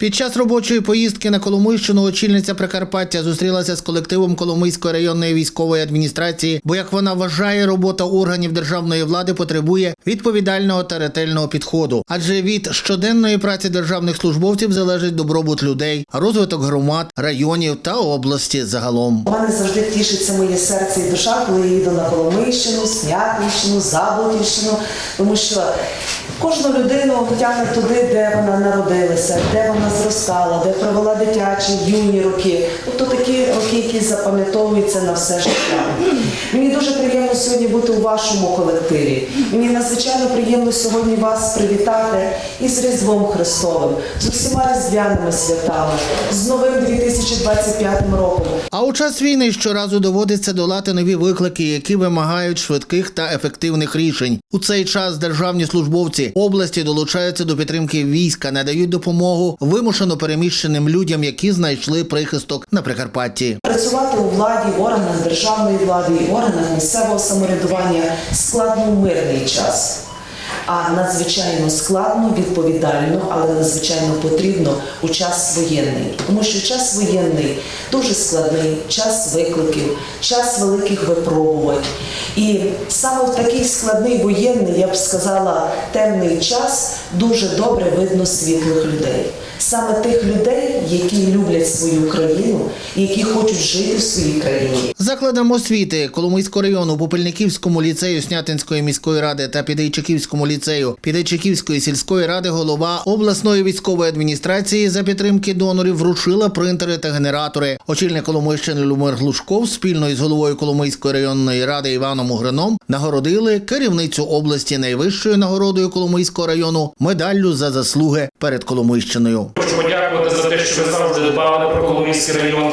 Під час робочої поїздки на Коломийщину очільниця Прикарпаття зустрілася з колективом Коломийської районної військової адміністрації, бо як вона вважає, робота органів державної влади потребує відповідального та ретельного підходу. Адже від щоденної праці державних службовців залежить добробут людей, розвиток громад, районів та області загалом. У мене завжди тішиться моє серце і душа, коли я їду на Коломийщину, Снятинщину, Заблоківщину, тому що кожну людину тягне туди, де вона народилася, де вона зростала, де провела дитячі, юні роки. Тобто такі роки, які запам'ятовуються на все життя. Мені дуже приємно сьогодні бути у вашому колективі. Мені надзвичайно приємно сьогодні вас привітати із Різдвом Христовим, з усіма різдвяними святами, з новим 2025 роком. А у час війни щоразу доводиться долати нові виклики, які вимагають швидких та ефективних рішень. У цей час державні службовці області долучаються до підтримки війська, надають допомогу вимушено переміщеним людям, які знайшли прихисток на Прикарпатті. Працювати у владі, в органах державної влади в органах місцевого самоврядування складно у мирний час. А надзвичайно складно, відповідально, але надзвичайно потрібно у час воєнний. Тому що час воєнний дуже складний, час викликів, час великих випробувань. І саме в такий складний воєнний, я б сказала, темний час дуже добре видно світлих людей. Саме тих людей, які люблять свою країну які хочуть жити в своїй країні. Закладам освіти Коломийського району, Попельниківському ліцею Снятинської міської ради та Підейчиківському ліцею Підейчиківської сільської ради голова обласної військової адміністрації за підтримки донорів вручила принтери та генератори. Очільник Коломийщини Любомир Глушков спільно із головою Коломийської районної ради Іваном Угрином нагородили керівницю області найвищою нагородою Коломийського району медаллю за заслуги перед Коломийщиною. Подякувати за те, що ви завжди дбали про Коломийський район,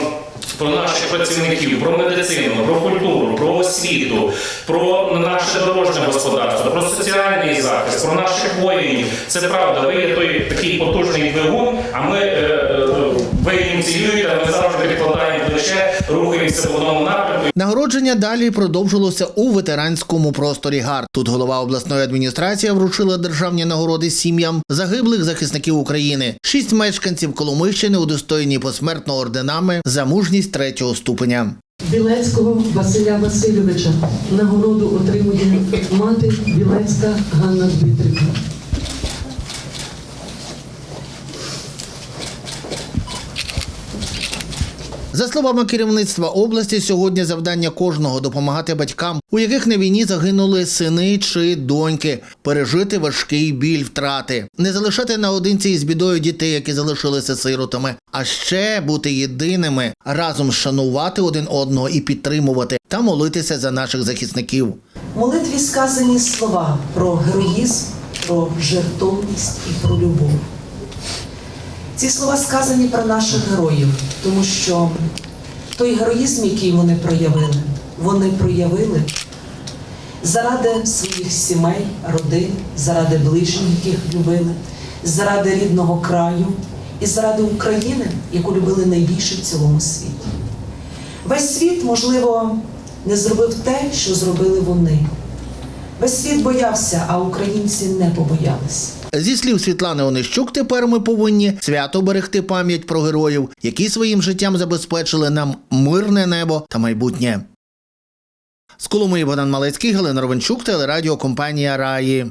про наших працівників, про медицину, про культуру, про освіту, про наше дорожнє господарство, про соціальний захист, про наших воїнів. Це правда. Ви є той такий потужний двигун, а ми е, е, ви ініціюєте, ми завжди підкладаємо плече, рухаємося в одному напрямку. Нагородження далі продовжилося у ветеранському просторі ГАР. Тут голова обласної адміністрації вручила державні нагороди сім'ям загиблих захисників України. Шість мешканців Коломийщини удостоєні посмертно орденами за мужність третього ступеня. Білецького Василя Васильовича. Нагороду отримує мати Білецька Ганна Дмитрівна. За словами керівництва області, сьогодні завдання кожного допомагати батькам, у яких на війні загинули сини чи доньки, пережити важкий біль втрати, не залишати наодинці із бідою дітей, які залишилися сиротами, а ще бути єдиними, разом шанувати один одного і підтримувати та молитися за наших захисників. Молитві сказані слова про героїзм, про жертовність і про любов. Ці слова сказані про наших героїв, тому що той героїзм, який вони проявили, вони проявили заради своїх сімей, родин, заради ближніх, яких любили, заради рідного краю і заради України, яку любили найбільше в цілому світі. Весь світ, можливо, не зробив те, що зробили вони. Весь світ боявся, а українці не побоялись. Зі слів Світлани Онищук, тепер ми повинні свято берегти пам'ять про героїв, які своїм життям забезпечили нам мирне небо та майбутнє. З Коломиї Богдан Малецький, Галина Ровенчук, телерадіокомпанія Раї.